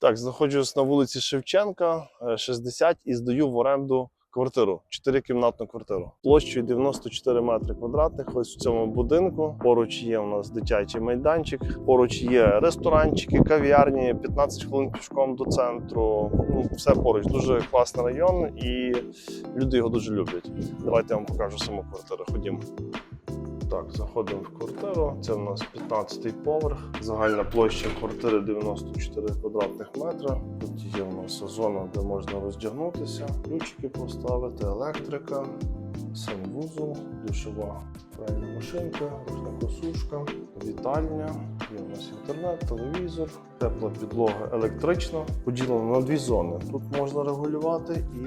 Так, знаходжусь на вулиці Шевченка, е, 60 і здаю в оренду квартиру, чотирикімнатну квартиру. Площею 94 метри квадратних. Ось в цьому будинку. Поруч є у нас дитячий майданчик, поруч є ресторанчики, кав'ярні, 15 хвилин пішком до центру. Ну, все поруч. Дуже класний район, і люди його дуже люблять. Давайте я вам покажу саму квартиру. Ходімо. Так, заходимо в квартиру. Це у нас 15-й поверх. Загальна площа квартири 94 квадратних метра. Тут є у нас зона, де можна роздягнутися, ключики поставити, електрика, санвузол, душова пральна машинка, рушникосушка, вітальня. Є у нас інтернет, телевізор, тепла підлога електрична. Поділено на дві зони. Тут можна регулювати і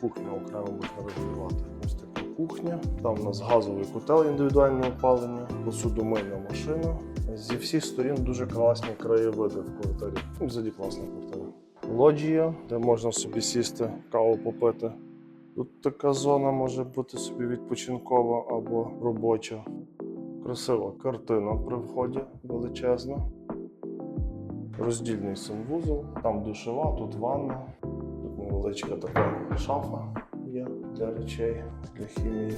кухню окремо можна регулювати. Ось така кухня. Там у нас газовий котел індивідуального опалення, посудомийна машина. Зі всіх сторін дуже класні краєвиди в квартирі. Ну, Взагалі класна квартира. Лоджія, де можна собі сісти, каву попити. Тут така зона може бути собі відпочинкова або робоча. Красива картина при вході величезна. Роздільний санвузол, там душова, тут ванна, тут невеличка така шафа для речей, для хімії.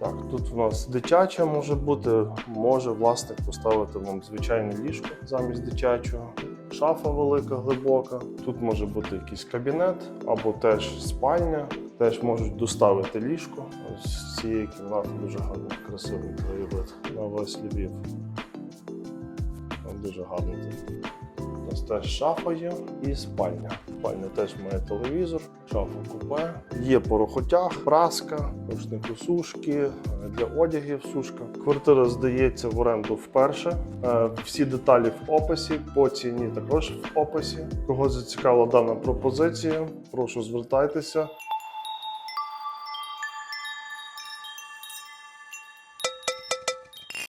Так, тут у нас дитяча може бути, може власник поставити вам звичайне ліжко замість дитячого. Шафа велика, глибока. Тут може бути якийсь кабінет або теж спальня. Теж можуть доставити ліжко. Ось з цієї кімнати дуже гарний, красивий краєвид на весь Львів. Дуже. У нас теж шафа є і спальня. Спальня теж має телевізор, шафа купе. Є порохотяг, праска, рушникосушки, для одягів сушка. Квартира здається в оренду вперше. Е, Всі деталі в описі, по ціні також в описі. Кого зацікавила дана пропозиція, прошу звертайтеся.